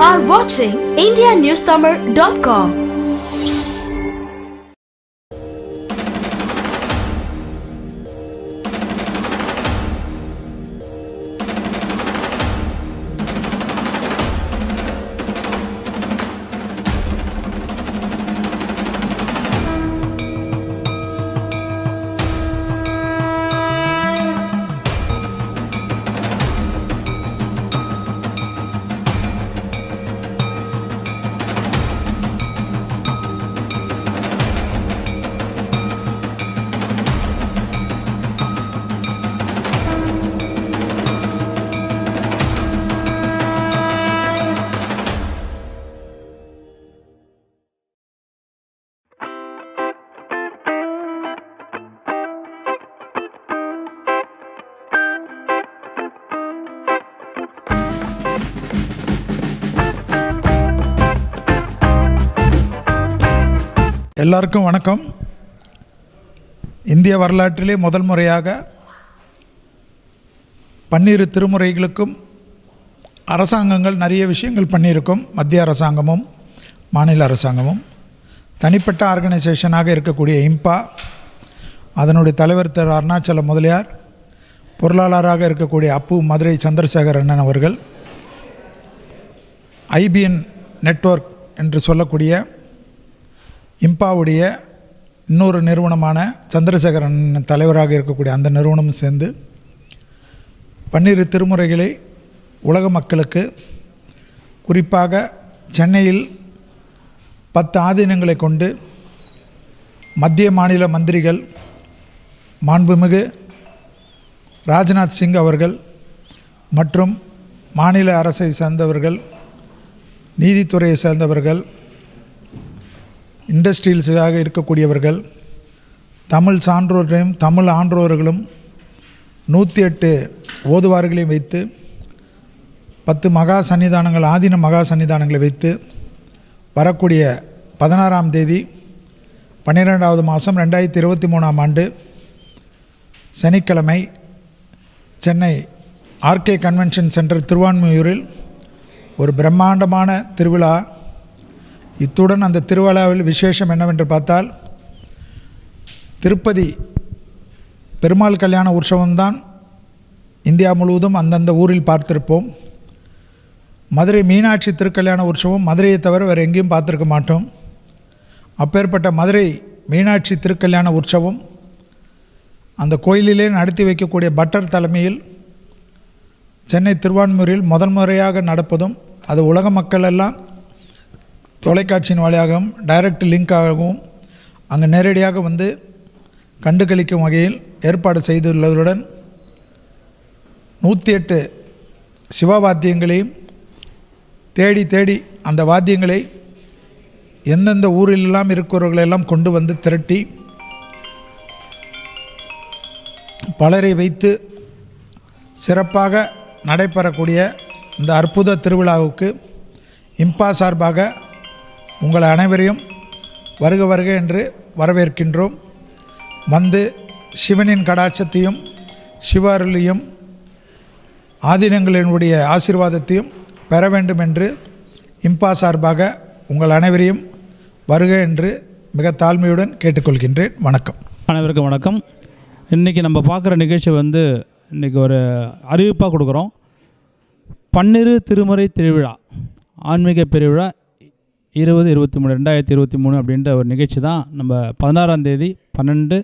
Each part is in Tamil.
are watching IndiaNewsTamil.com. எல்லாருக்கும் வணக்கம். இந்திய வரலாற்றிலே முதல் முறையாக பன்னிரு திருமுறைகளுக்கும் அரசாங்கங்கள் நிறைய விஷயங்கள் பண்ணியிருக்கும். மத்திய அரசாங்கமும் மாநில அரசாங்கமும். தனிப்பட்ட ஆர்கனைசேஷனாக இருக்கக்கூடிய இம்பா அதனுடைய தலைவர் திரு அருணாச்சல முதலியார் பொருளாளராக இருக்கக்கூடிய அப்பு மதுரை சந்திரசேகர் அண்ணன் அவர்கள் ஐபிஎன் நெட்வொர்க் என்று சொல்லக்கூடிய இம்பாவுடைய இன்னொரு நிறுவனமான சந்திரசேகரன் தலைவராக இருக்கக்கூடிய அந்த நிறுவனமும் சேர்ந்து பன்னிரு திருமுறைகளை உலக மக்களுக்கு குறிப்பாக சென்னையில் பத்து ஆதீனங்களை கொண்டு மத்திய மாநில மந்திரிகள் மாண்புமிகு ராஜ்நாத் சிங் அவர்கள் மற்றும் மாநில அரசை சேர்ந்தவர்கள் நீதித்துறையை சேர்ந்தவர்கள் இண்டஸ்ட்ரியல்ஸாக இருக்கக்கூடியவர்கள் தமிழ் சான்றோர்களையும் தமிழ் ஆன்றோர்களும் நூற்றி எட்டு ஓதுவார்களையும் வைத்து பத்து மகா சன்னிதானங்கள் ஆதீன மகா சன்னிதானங்களை வைத்து வரக்கூடிய பதினாறாம் தேதி பன்னிரெண்டாவது மாதம் ரெண்டாயிரத்தி இருபத்தி மூணாம் ஆண்டு சனிக்கிழமை சென்னை ஆர்கே கன்வென்ஷன் சென்டர் திருவான்மையூரில் ஒரு பிரம்மாண்டமான திருவிழா இத்துடன் அந்த திருவிழாவில் விசேஷம் என்னவென்று பார்த்தால் திருப்பதி பெருமாள் கல்யாண உற்சவம்தான் இந்தியா முழுவதும் அந்தந்த ஊரில் பார்த்திருப்போம். மதுரை மீனாட்சி திருக்கல்யாண உற்சவம் மதுரையை தவிர வேறு எங்கேயும் பார்த்துருக்க மாட்டோம். அப்பேற்பட்ட மதுரை மீனாட்சி திருக்கல்யாண உற்சவம் அந்த கோயிலிலே நடத்தி வைக்கக்கூடிய பட்டர் தலைமையில் சென்னை திருவான்மூரில் முதல் முறையாக நடப்பதும் அது உலக மக்கள் எல்லாம் தொலைக்காட்சியின் வழியாகவும் டைரக்ட் லிங்காகவும் அங்கே நேரடியாக வந்து கண்டுகளிக்கும் வகையில் ஏற்பாடு செய்துள்ளதுடன் நூற்றி எட்டு சிவ வாத்தியங்களையும் தேடி தேடி அந்த வாத்தியங்களை எந்தெந்த ஊரிலெல்லாம் இருக்கிறவர்களெல்லாம் கொண்டு வந்து திரட்டி பலரை வைத்து சிறப்பாக நடைபெறக்கூடிய இந்த அற்புத திருவிழாவுக்கு இம்பா சார்பாக உங்கள் அனைவரையும் வருக வருக என்று வரவேற்கின்றோம். வந்து சிவனின் கடாட்சத்தையும் சிவாருலையும் ஆதீனங்களினுடைய ஆசீர்வாதத்தையும் பெற வேண்டும் என்று இம்பா சார்பாக உங்கள் அனைவரையும் வருக என்று மிக தாழ்மையுடன் கேட்டுக்கொள்கின்றேன். வணக்கம். அனைவருக்கும் வணக்கம். இன்றைக்கி நம்ம பார்க்குற நிகழ்ச்சி வந்து இன்றைக்கி ஒரு அறிவிப்பாக கொடுக்குறோம். பன்னிரு திருமுறை திருவிழா ஆன்மீக பெருவிழா இருபது இருபத்தி மூணு ரெண்டாயிரத்தி இருபத்தி மூணு அப்படின்ற ஒரு நிகழ்ச்சி தான் நம்ம பதினாறாம் தேதி பன்னெண்டு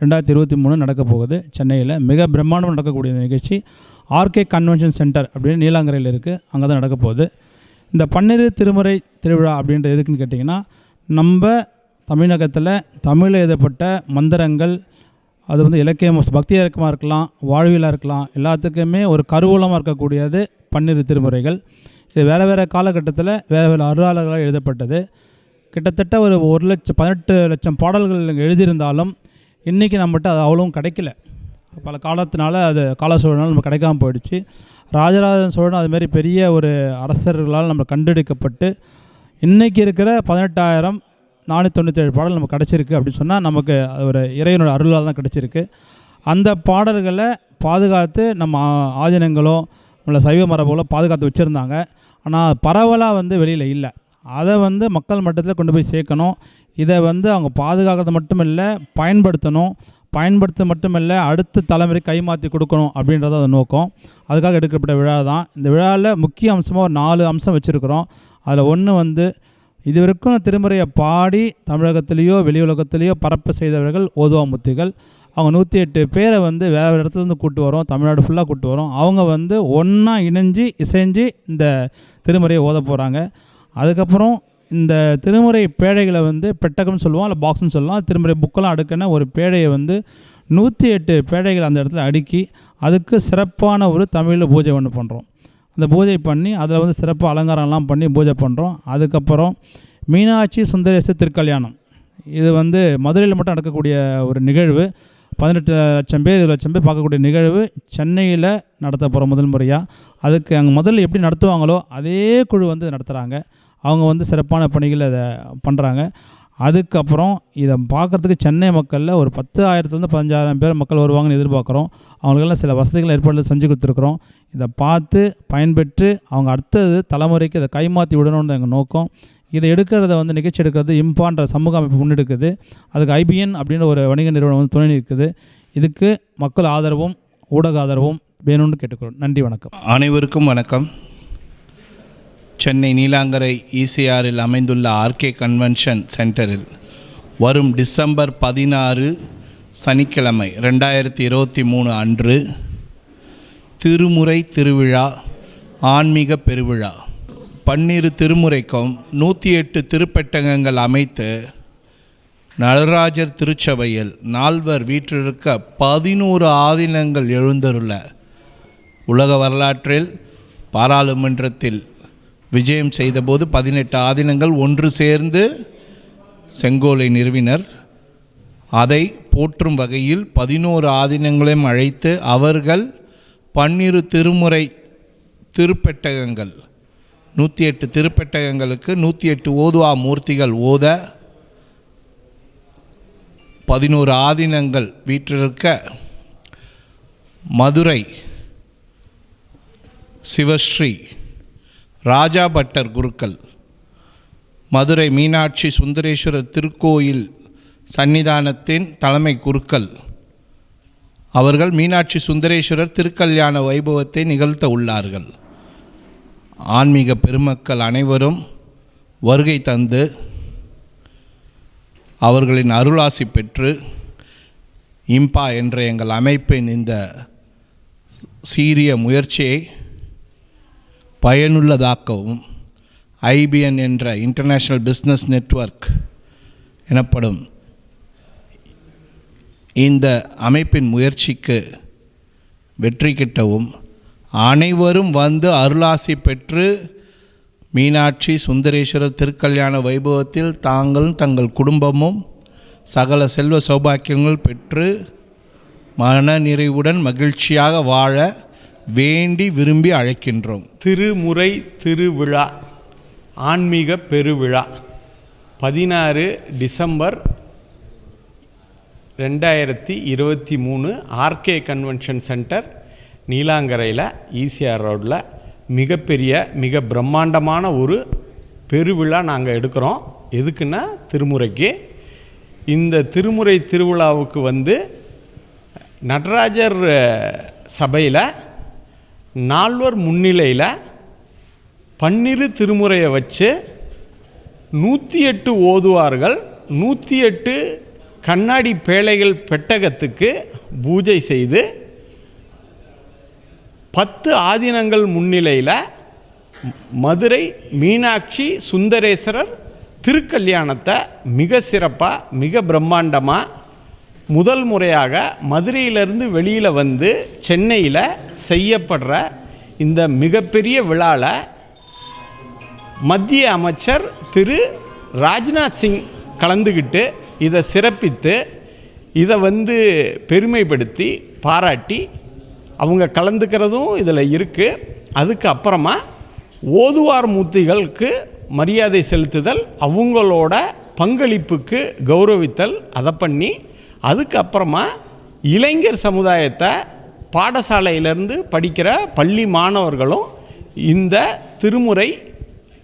ரெண்டாயிரத்தி இருபத்தி மூணு நடக்க போகுது சென்னையில். மிக பிரம்மாண்டம் நடக்கக்கூடிய நிகழ்ச்சி ஆர்கே கன்வென்ஷன் சென்டர் அப்படின்னு நீலாங்கரையில் இருக்குது அங்கே தான் நடக்க போகுது. இந்த பன்னிரு திருமுறை திருவிழா அப்படின்றது எதுக்குன்னு கேட்டிங்கன்னா நம்ம தமிழகத்தில் தமிழில் எழுதப்பட்ட மந்திரங்கள் அது வந்து இலக்கியம் பக்தி இலக்கமாக இருக்கலாம் வாழ்வியலாக இருக்கலாம் எல்லாத்துக்குமே ஒரு கருவூலமாக இருக்கக்கூடியது பன்னிரு திருமுறைகள். இது வேறு வேறு காலகட்டத்தில் வேறு வேறு அருளாளர்களால் எழுதப்பட்டது. கிட்டத்தட்ட ஒரு ஒரு லட்சம் பதினெட்டு லட்சம் பாடல்கள் எழுதியிருந்தாலும் இன்றைக்கி நம்மகிட்ட அது அவ்வளவும் கிடைக்கல. பல காலத்தினால அது கால சூழலால் நம்ம கிடைக்காம போயிடுச்சு. ராஜராஜ சோழன் அதுமாரி பெரிய ஒரு அரசர்களால் நம்ம கண்டெடுக்கப்பட்டு இன்றைக்கி இருக்கிற பதினெட்டாயிரம் நானூற்றி தொண்ணூற்றேழு பாடல் நமக்கு கிடச்சிருக்கு அப்படின்னு சொன்னால் நமக்கு அது ஒரு இறைவனோட அருளால் தான் கிடச்சிருக்கு. அந்த பாடல்களை பாதுகாத்து நம்ம ஆதீனங்களோ நம்மளை சைவ மரபுகளோ பாதுகாத்து வச்சுருந்தாங்க. ஆனால் பரவலாக வந்து வெளியில் இல்லை. அதை வந்து மக்கள் மட்டத்தில் கொண்டு போய் சேர்க்கணும். இதை வந்து அவங்க பாதுகாக்கிறது மட்டும் இல்லை பயன்படுத்தணும். பயன்படுத்த மட்டுமில்லை அடுத்த தலைமுறை கைமாற்றி கொடுக்கணும் அப்படின்றது அது நோக்கம். அதுக்காக எடுக்கப்பட்ட விழா தான் இந்த விழாவில் முக்கிய அம்சமாக ஒரு நாலு அம்சம் வச்சுருக்கிறோம். அதில் ஒன்று வந்து இதுவரைக்கும் திருமுறையை பாடி தமிழகத்திலேயோ வெளி உலகத்திலேயோ பரப்பு செய்தவர்கள் ஓதுவாமுத்திகள் அவங்க நூற்றி எட்டு பேரை வந்து வேறு வேறு இடத்துலேருந்து கூப்பிட்டு வரோம். தமிழ்நாடு ஃபுல்லாக கூட்டு வரோம். அவங்க வந்து ஒன்றா இணைஞ்சு இசைஞ்சு இந்த திருமுறையை ஓத போகிறாங்க அதுக்கப்புறம் இந்த திருமுறை பேழைகளை வந்து பெட்டகம்னு சொல்லுவோம் இல்லை பாக்ஸ்னு சொல்லலாம். திருமுறை புக்கெல்லாம் அடுக்கின ஒரு பேழையை வந்து நூற்றி எட்டு பேழைகள் அந்த இடத்துல அடுக்கி அதுக்கு சிறப்பான ஒரு தமிழில் பூஜை ஒன்று பண்ணுறோம் அந்த பூஜை பண்ணி அதில் வந்து சிறப்பு அலங்காரம்லாம் பண்ணி பூஜை பண்ணுறோம் அதுக்கப்புறம் மீனாட்சி சுந்தரேச திருக்கல்யாணம். இது வந்து மதுரையில் மட்டும் நடக்கக்கூடிய ஒரு நிகழ்வு. பதினெட்டு லட்சம் பேர் இருபது லட்சம் பேர் பார்க்கக்கூடிய நிகழ்வு சென்னையில் நடத்த போகிற முதல் முறையாக அதுக்கு அங்கே முதல்ல எப்படி நடத்துவாங்களோ அதே குழு வந்து நடத்துகிறாங்க அவங்க வந்து சிறப்பான பணிகளை அதை பண்ணுறாங்க அதுக்கப்புறம் இதை பார்க்குறதுக்கு சென்னை மக்களில் ஒரு பத்து ஆயிரத்துலேருந்து பதினஞ்சாயிரம் பேர் மக்கள் வருவாங்கன்னு எதிர்பார்க்குறோம். அவங்களுக்கெல்லாம் சில வசதிகள் ஏற்பாடு செஞ்சு கொடுத்துருக்குறோம். இதை பார்த்து பயன்பெற்று அவங்க அடுத்தது தலைமுறைக்கு இதை கைமாற்றி விடணும்னு எங்கள் நோக்கம். இதை எடுக்கிறத வந்து நிகழ்ச்சி எடுக்கிறது இம்பான்ற சமூக அமைப்பு முன்னெடுக்குது. அதுக்கு ஐபிஎன் அப்படின்ற ஒரு வணிக நிறுவனம் வந்து துணை நிற்குது. இதுக்கு மக்கள் ஆதரவும் ஊடக ஆதரவும் வேணும்னு கேட்டுக்கிறோம். நன்றி வணக்கம். அனைவருக்கும் வணக்கம். சென்னை நீலாங்கரை இசிஆரில் அமைந்துள்ள ஆர்கே கன்வென்ஷன் சென்டரில் வரும் டிசம்பர் பதினாறு சனிக்கிழமை ரெண்டாயிரத்தி இருபத்தி மூணு அன்று திருமுறை திருவிழா ஆன்மீக பெருவிழா. பன்னிரு திருமுறைக்கும் நூற்றி எட்டு திருப்பெட்டகங்கள் அமைத்து நடராஜர் திருச்சபையில் நால்வர் வீற்றிருக்க பதினோரு ஆதீனங்கள் எழுந்தருள உலக வரலாற்றில் பாராளுமன்றத்தில் விஜயம் செய்தபோது பதினெட்டு ஆதீனங்கள் ஒன்று சேர்ந்து செங்கோலை நிறுவினர். அதை போற்றும் வகையில் பதினோரு ஆதீனங்களையும் அழைத்து அவர்கள் பன்னிரு திருமுறை திருப்பெட்டகங்கள் நூற்றி எட்டு திருப்பெட்டகங்களுக்கு நூற்றி எட்டு ஓதுவா மூர்த்திகள் ஓத பதினோரு ஆதீனங்கள் வீற்றிருக்க மதுரை சிவஸ்ரீ ராஜா பட்டர் குருக்கள் மதுரை மீனாட்சி சுந்தரேஸ்வரர் திருக்கோயில் சன்னிதானத்தின் தலைமை குருக்கள் அவர்கள் மீனாட்சி சுந்தரேஸ்வரர் திருக்கல்யாண வைபவத்தை நிகழ்த்த உள்ளார்கள். ஆன்மீக பெருமக்கள் அனைவரும் வருகை தந்து அவர்களின் அருளாசி பெற்று இம்பா என்ற எங்கள் அமைப்பின் இந்த சீரிய முயற்சியை பயனுள்ளதாக்கவும். ஐபிஎன் என்ற இன்டர்நேஷ்னல் பிஸ்னஸ் நெட்வொர்க் எனப்படும் இந்த அமைப்பின் முயற்சிக்கு வெற்றி கிட்டவும் அனைவரும் வந்து அருளாசி பெற்று மீனாட்சி சுந்தரேஸ்வரர் திருக்கல்யாண வைபவத்தில் தாங்களும் தங்கள் குடும்பமும் சகல செல்வ சௌபாக்கியங்கள் பெற்று மன நிறைவுடன் மகிழ்ச்சியாக வாழ வேண்டி விரும்பி அழைக்கின்றோம். திருமுறை திருவிழா ஆன்மீக பெருவிழா பதினாறு டிசம்பர் ரெண்டாயிரத்தி இருபத்தி மூணு ஆர்கே கன்வென்ஷன் சென்டர் நீலாங்கரையில் ஈசிஆர் ரோட்டில் மிகப்பெரிய மிக பிரம்மாண்டமான ஒரு பெருவிழா நாங்கள் எடுக்கிறோம். எதுக்குன்னா திருமுறைக்கு. இந்த திருமுறை திருவிழாவுக்கு வந்து நடராஜர் சபையில் நால்வர் முன்னிலையில் பன்னிரு திருமுறையை வச்சு நூற்றி எட்டு ஓதுவார்கள் நூற்றி எட்டு கண்ணாடி பேழைகள் பெட்டகத்துக்கு பூஜை செய்து பத்து ஆதீனங்கள் முன்னிலையில் மதுரை மீனாட்சி சுந்தரேஸ்வரர் திருக்கல்யாணத்தை மிக சிறப்பாக மிக பிரம்மாண்டமாக முதல் முறையாக மதுரையிலிருந்து வெளியில் வந்து சென்னையில் செய்யப்படுற இந்த மிகப்பெரிய விழாவில் மத்திய அமைச்சர் திரு ராஜ்நாத் சிங் கலந்துக்கிட்டு இதை சிறப்பித்து இதை வந்து பெருமைப்படுத்தி பாராட்டி அவங்க கலந்துக்கிறதும் இதில் இருக்குது அதுக்கு அப்புறமா ஓதுவார் மூர்த்திகளுக்கு மரியாதை செலுத்துதல் அவங்களோட பங்களிப்புக்கு கௌரவித்தல் அதை பண்ணி அதுக்கப்புறமா இளைஞர் சமுதாயத்தை பாடசாலையிலேருந்து படிக்கிற பள்ளி மாணவர்களும் இந்த திருமுறை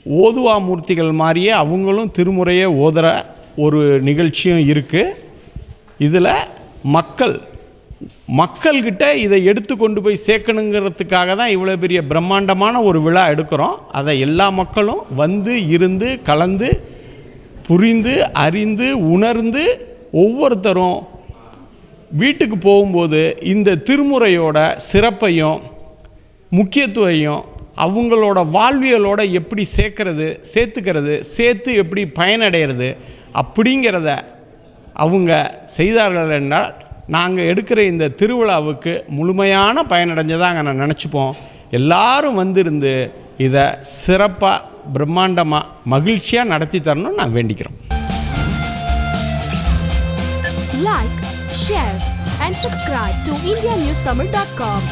ஓதுவா மூர்த்திகள் மாதிரியே அவங்களும் திருமுறையை ஓதுகிற ஒரு நிகழ்ச்சியும் இருக்குது இதில் மக்கள் மக்கள்கிட்ட இதை எடுத்து கொண்டு போய் சேர்க்கணுங்கிறதுக்காக தான் இவ்வளோ பெரிய பிரம்மாண்டமான ஒரு விழா எடுக்கிறோம். அதை எல்லா மக்களும் வந்து இருந்து கலந்து புரிந்து அறிந்து உணர்ந்து ஒவ்வொருத்தரும் வீட்டுக்கு போகும்போது இந்த திருமுறையோட சிறப்பையும் முக்கியத்துவையும் அவங்களோட வாழ்வியலோட எப்படி சேர்க்கறது சேர்த்துக்கிறது சேர்த்து எப்படி பயனடைகிறது அப்படிங்கிறத அவங்க செய்தார்கள் என்றால் நாங்கள் எடுக்கிற இந்த திருவிழாவுக்கு முழுமையான பயனடைஞ்சதாக நான் நினச்சிப்போம். எல்லாரும் வந்திருந்து இதை சிறப்பாக பிரம்மாண்டமாக மகிழ்ச்சியாக நடத்தி தரணும்னு நான் வேண்டிக்கிறோம். Like share and subscribe to India news Tamil dot com